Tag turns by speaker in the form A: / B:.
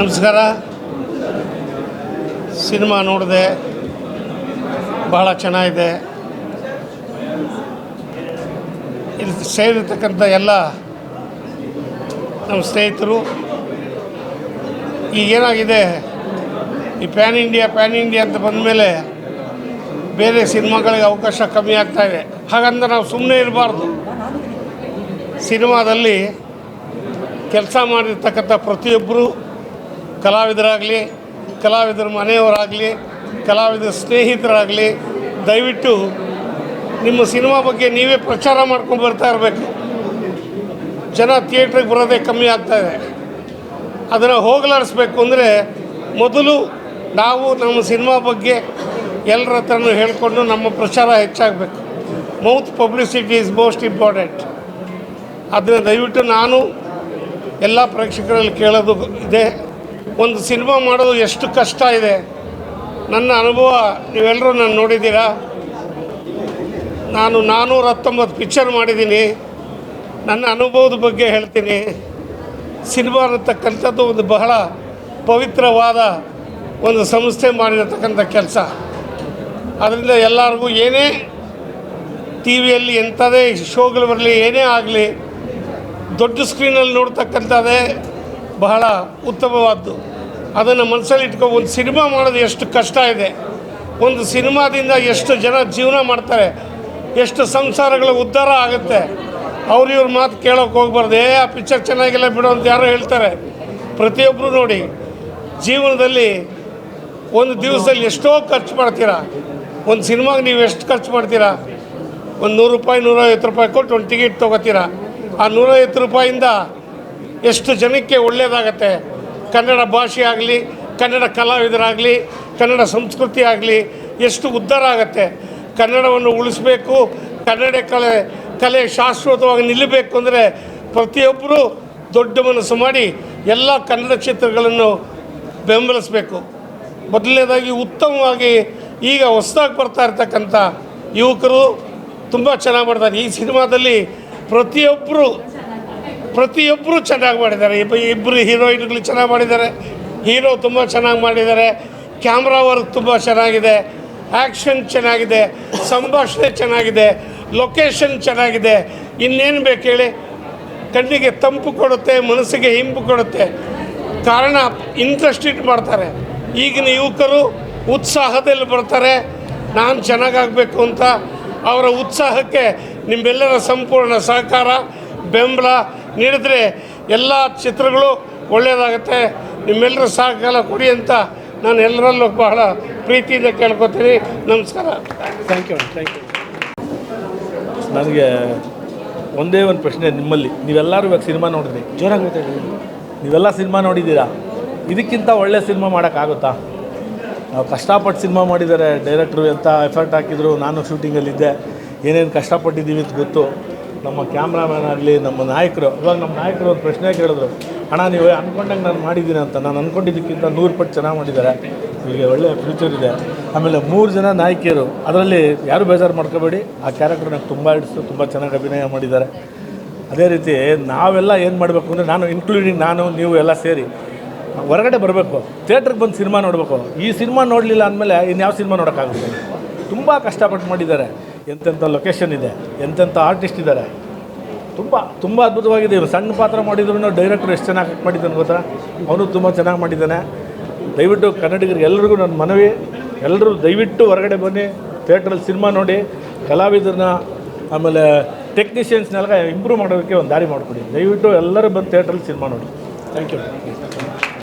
A: ನಮಸ್ಕಾರ. ಸಿನಿಮಾ ನೋಡಿದೆ, ಬಹಳ ಚೆನ್ನಾಗಿದೆ. ಇಲ್ಲಿ ಸೇರಿರ್ತಕ್ಕಂಥ ಎಲ್ಲ ನಮ್ಮ ಸ್ನೇಹಿತರು. ಈಗೇನಾಗಿದೆ ಈ ಪ್ಯಾನ್ ಇಂಡಿಯಾ ಪ್ಯಾನ್ ಇಂಡಿಯಾ ಅಂತ ಬಂದ ಮೇಲೆ ಬೇರೆ ಸಿನಿಮಾಗಳಿಗೆ ಅವಕಾಶ ಕಮ್ಮಿ ಆಗ್ತಾ ಇದೆ. ಹಾಗಂತ ನಾವು ಸುಮ್ಮನೆ ಇರಬಾರ್ದು. ಸಿನಿಮಾದಲ್ಲಿ ಕೆಲಸ ಮಾಡಿರ್ತಕ್ಕಂಥ ಪ್ರತಿಯೊಬ್ಬರು ಕಲಾವಿದರಾಗಲಿ, ಕಲಾವಿದರ ಮನೆಯವರಾಗಲಿ, ಕಲಾವಿದರ ಸ್ನೇಹಿತರಾಗಲಿ, ದಯವಿಟ್ಟು ನಿಮ್ಮ ಸಿನಿಮಾ ಬಗ್ಗೆ ನೀವೇ ಪ್ರಚಾರ ಮಾಡ್ಕೊಂಡು ಬರ್ತಾ ಇರಬೇಕು. ಜನ ಥಿಯೇಟ್ರಿಗೆ ಬರೋದೇ ಕಮ್ಮಿ ಆಗ್ತಾ ಇದೆ. ಅದನ್ನು ಹೋಗಲಾಡಿಸ್ಬೇಕು ಅಂದರೆ ಮೊದಲು ನಾವು ನಮ್ಮ ಸಿನಿಮಾ ಬಗ್ಗೆ ಎಲ್ಲರ ಹತ್ರನೂ ಹೇಳಿಕೊಂಡು ನಮ್ಮ ಪ್ರಚಾರ ಹೆಚ್ಚಾಗಬೇಕು. Mouth publicity is most important ಅದನ್ನು ದಯವಿಟ್ಟು ನಾನು ಎಲ್ಲ ಪ್ರೇಕ್ಷಕರಲ್ಲಿ ಕೇಳೋದು ಇದೆ. ಒಂದು ಸಿನಿಮಾ ಮಾಡೋದು ಎಷ್ಟು ಕಷ್ಟ ಇದೆ? ನನ್ನ ಅನುಭವ ನೀವೆಲ್ಲರೂ ನಾನು ನೋಡಿದ್ದೀರಾ? ನಾನು ನಾನ್ನೂರ ಹತ್ತೊಂಬತ್ತು ಪಿಕ್ಚರ್ ಮಾಡಿದ್ದೀನಿ. ನನ್ನ ಅನುಭವದ ಬಗ್ಗೆ ಹೇಳ್ತೀನಿ. ಸಿನಿಮಾ ಅನ್ನತಕ್ಕಂಥದ್ದು ಒಂದು ಬಹಳ ಪವಿತ್ರವಾದ ಒಂದು ಸಂಸ್ಥೆ ಮಾಡಿರತಕ್ಕಂಥ ಕೆಲಸ. ಅದರಿಂದ ಎಲ್ಲರಿಗೂ ಏನೇ ಟಿ ವಿಯಲ್ಲಿ ಎಂಥದೇ ಶೋಗಳು ಬರಲಿ, ಏನೇ ಆಗಲಿ, ದೊಡ್ಡ ಸ್ಕ್ರೀನಲ್ಲಿ ನೋಡ್ತಕ್ಕಂಥದ್ದೇ ಬಹಳ ಉತ್ತಮವಾದ್ದು. ಅದನ್ನು ಮನಸ್ಸಲ್ಲಿ ಇಟ್ಕೊ, ಒಂದು ಸಿನಿಮಾ ಮಾಡೋದು ಎಷ್ಟು ಕಷ್ಟ ಇದೆ. ಒಂದು ಸಿನಿಮಾದಿಂದ ಎಷ್ಟು ಜನ ಜೀವನ ಮಾಡ್ತಾರೆ, ಎಷ್ಟು ಸಂಸಾರಗಳ ಉದ್ಧಾರ ಆಗುತ್ತೆ. ಅವ್ರು ಇವ್ರ ಮಾತು ಕೇಳೋಕೆ ಹೋಗ್ಬಾರ್ದು. ಏ, ಆ ಪಿಕ್ಚರ್ ಚೆನ್ನಾಗಿಲ್ಲ ಬಿಡು ಅಂತ ಯಾರೋ ಹೇಳ್ತಾರೆ. ಪ್ರತಿಯೊಬ್ಬರು ನೋಡಿ, ಜೀವನದಲ್ಲಿ ಒಂದು ದಿವಸದಲ್ಲಿ ಎಷ್ಟೋ ಖರ್ಚು ಮಾಡ್ತೀರಾ. ಒಂದು ಸಿನಿಮಾಗೆ ನೀವು ಎಷ್ಟು ಖರ್ಚು ಮಾಡ್ತೀರಾ. ಒಂದು ನೂರು ರೂಪಾಯಿ, ನೂರೈವತ್ತು ರೂಪಾಯಿ ಕೊಟ್ಟು ಒಂದು ಟಿಕೆಟ್ ತೊಗೋತೀರಾ. ಆ ನೂರೈವತ್ತು ರೂಪಾಯಿಂದ ಎಷ್ಟು ಜನಕ್ಕೆ ಒಳ್ಳೆಯದಾಗತ್ತೆ ಕನ್ನಡ ಭಾಷೆ ಆಗಲಿ, ಕನ್ನಡ ಕಲಾವಿದರಾಗಲಿ, ಕನ್ನಡ ಸಂಸ್ಕೃತಿ ಆಗಲಿ, ಎಷ್ಟು ಉದ್ಧಾರ ಆಗುತ್ತೆ? ಕನ್ನಡವನ್ನು ಉಳಿಸ್ಬೇಕು, ಕನ್ನಡ ಕಲೆ ಕಲೆ ಶಾಶ್ವತವಾಗಿ ನಿಲ್ಲಬೇಕು ಅಂದರೆ ಪ್ರತಿಯೊಬ್ಬರೂ ದೊಡ್ಡ ಮನಸ್ಸು ಮಾಡಿ ಎಲ್ಲ ಕನ್ನಡ ಚಿತ್ರಗಳನ್ನು ಬೆಂಬಲಿಸಬೇಕು. ಮೊದಲನೇದಾಗಿ ಉತ್ತಮವಾಗಿ ಈಗ ಹೊಸದಾಗಿ ಬರ್ತಾ ಇರ್ತಕ್ಕಂಥ ಯುವಕರು ತುಂಬ ಚೆನ್ನಾಗಿ ಮಾಡ್ತಾರೆ. ಈ ಸಿನಿಮಾದಲ್ಲಿ ಪ್ರತಿಯೊಬ್ಬರು ಪ್ರತಿಯೊಬ್ಬರು ಚೆನ್ನಾಗಿ ಮಾಡಿದ್ದಾರೆ. ಇಬ್ಬ ಇಬ್ಬರು ಹೀರೋಯಿನ್ಗಳು ಚೆನ್ನಾಗಿ ಮಾಡಿದ್ದಾರೆ. ಹೀರೋ ತುಂಬ ಚೆನ್ನಾಗಿ ಮಾಡಿದ್ದಾರೆ. ಕ್ಯಾಮ್ರಾ ವರ್ಕ್ ತುಂಬ ಚೆನ್ನಾಗಿದೆ. ಆ್ಯಕ್ಷನ್ ಚೆನ್ನಾಗಿದೆ. ಸಂಭಾಷಣೆ ಚೆನ್ನಾಗಿದೆ. ಲೊಕೇಶನ್ ಚೆನ್ನಾಗಿದೆ. ಇನ್ನೇನು ಬೇಕು ಹೇಳಿ. ಕಣ್ಣಿಗೆ ತಂಪು ಕೊಡುತ್ತೆ, ಮನಸ್ಸಿಗೆ ಹಿಂಪು ಕೊಡುತ್ತೆ. ಕಾರಣ ಇಂಟ್ರೆಸ್ಟ್ ಇಟ್ಟು ಮಾಡ್ತಾರೆ. ಈಗಿನ ಯುವಕರು ಉತ್ಸಾಹದಲ್ಲಿ ಬರ್ತಾರೆ. ನಾನು ಚೆನ್ನಾಗಾಗಬೇಕು ಅಂತ ಅವರ ಉತ್ಸಾಹಕ್ಕೆ ನಿಮ್ಮೆಲ್ಲರ ಸಂಪೂರ್ಣ ಸಹಕಾರ, ಬೆಂಬಲ ನೀಡಿದ್ರೆ ಎಲ್ಲ ಚಿತ್ರಗಳು ಒಳ್ಳೆಯದಾಗುತ್ತೆ. ನಿಮ್ಮೆಲ್ಲರೂ ಸಹಕಾರ ಕೊಡಿ ಅಂತ ನಾನು ಎಲ್ಲರಲ್ಲೂ ಬಹಳ ಪ್ರೀತಿಯಿಂದ ಕೇಳ್ಕೊತೀನಿ. ನಮಸ್ಕಾರ.
B: ಥ್ಯಾಂಕ್ ಯು ಥ್ಯಾಂಕ್ ಯು ನನಗೆ ಒಂದೇ ಒಂದು ಪ್ರಶ್ನೆ ನಿಮ್ಮಲ್ಲಿ. ನೀವೆಲ್ಲರೂ ಇವಾಗ ಸಿನಿಮಾ ನೋಡಿದ್ರಿ?
C: ಜೋರಾಗಿ ಮಾತಾಡಿ
B: ನೀವೆಲ್ಲ ಸಿನಿಮಾ ನೋಡಿದ್ದೀರಾ? ಇದಕ್ಕಿಂತ ಒಳ್ಳೆ ಸಿನಿಮಾ ಮಾಡೋಕ್ಕಾಗುತ್ತಾ ನಾವು ಕಷ್ಟಪಟ್ಟು ಸಿನಿಮಾ ಮಾಡಿದ್ದಾರೆ ಡೈರೆಕ್ಟ್ರು ಎಂಥ ಎಫರ್ಟ್ ಹಾಕಿದ್ರು ನಾನು ಶೂಟಿಂಗಲ್ಲಿದ್ದೆ ಏನೇನು ಕಷ್ಟಪಟ್ಟಿದ್ದೀವಿ ಅಂತ ಗೊತ್ತು. ನಮ್ಮ ಕ್ಯಾಮ್ರಾಮ್ಯಾನ್ ಆಗಲಿ, ನಮ್ಮ ನಾಯಕರು, ಇವಾಗ ನಮ್ಮ ನಾಯಕರು ಒಂದು ಪ್ರಶ್ನೆ ಕೇಳಿದ್ರು. ಅಣ್ಣ, ನೀವು ಅಂದ್ಕೊಂಡಂಗೆ ನಾನು ಮಾಡಿದ್ದೀನಿ ಅಂತ. ನಾನು ಅಂದ್ಕೊಂಡಿದ್ದಕ್ಕಿಂತ ನೂರು ಪಟ್ಟು ಚೆನ್ನಾಗಿ ಮಾಡಿದ್ದಾರೆ. ನಿಮಗೆ ಒಳ್ಳೆಯ ಫ್ಯೂಚರ್ ಇದೆ. ಆಮೇಲೆ ಮೂರು ಜನ ನಾಯಕಿಯರು, ಅದರಲ್ಲಿ ಯಾರು ಬೇಜಾರು ಮಾಡ್ಕೋಬೇಡಿ. ಆ ಕ್ಯಾರೆಕ್ಟರ್ ನಂಗೆ ತುಂಬ ಇಡಿಸ್ತು ತುಂಬ ಚೆನ್ನಾಗಿ ಅಭಿನಯ ಮಾಡಿದ್ದಾರೆ. ಅದೇ ರೀತಿ ನಾವೆಲ್ಲ ಏನು ಮಾಡಬೇಕು ಅಂದರೆ ನಾನು ಇನ್ಕ್ಲೂಡಿಂಗ್ ನಾನು, ನೀವು ಎಲ್ಲ ಸೇರಿ ಹೊರಗಡೆ ಬರಬೇಕು. ಥಿಯೇಟ್ರಿಗೆ ಬಂದು ಸಿನಿಮಾ ನೋಡಬೇಕು. ಈ ಸಿನಿಮಾ ನೋಡಲಿಲ್ಲ ಅಂದಮೇಲೆ ಇನ್ಯಾವ ಸಿನಿಮಾ ನೋಡೋಕ್ಕಾಗುತ್ತೆ? ತುಂಬ ಕಷ್ಟಪಟ್ಟು ಮಾಡಿದ್ದಾರೆ. ಎಂತೆಂಥ ಲೊಕೇಶನ್ ಇದೆ, ಎಂತೆಂಥ ಆರ್ಟಿಸ್ಟ್ ಇದ್ದಾರೆ. ತುಂಬ ತುಂಬ ಅದ್ಭುತವಾಗಿದೆ. ಇವರು ಸಣ್ಣ ಪಾತ್ರ ಮಾಡಿದ್ರು ಡೈರೆಕ್ಟ್ರು ಎಷ್ಟು ಚೆನ್ನಾಗಿ ಮಾಡಿದ್ದಾನೆ ಗೊತ್ತಾ? ಅವನು ತುಂಬ ಚೆನ್ನಾಗಿ ಮಾಡಿದ್ದಾನೆ. ದಯವಿಟ್ಟು ಕನ್ನಡಿಗರಿಗೆ ಎಲ್ಲರಿಗೂ ನನ್ನ ಮನವಿ. ಎಲ್ಲರೂ ದಯವಿಟ್ಟು ಹೊರಗಡೆ ಬನ್ನಿ ಥಿಯೇಟ್ರಲ್ಲಿ ಸಿನಿಮಾ ನೋಡಿ. ಕಲಾವಿದರನ್ನ, ಆಮೇಲೆ ಟೆಕ್ನಿಷಿಯನ್ಸ್ನೆಲ್ಲ ಇಂಪ್ರೂವ್ ಮಾಡೋದಕ್ಕೆ ಒಂದು ದಾರಿ ಮಾಡಿಕೊಡಿ. ದಯವಿಟ್ಟು ಎಲ್ಲರೂ ಬಂದು ಥಿಯೇಟ್ರಲ್ಲಿ ಸಿನಿಮಾ ನೋಡಿ. Thank you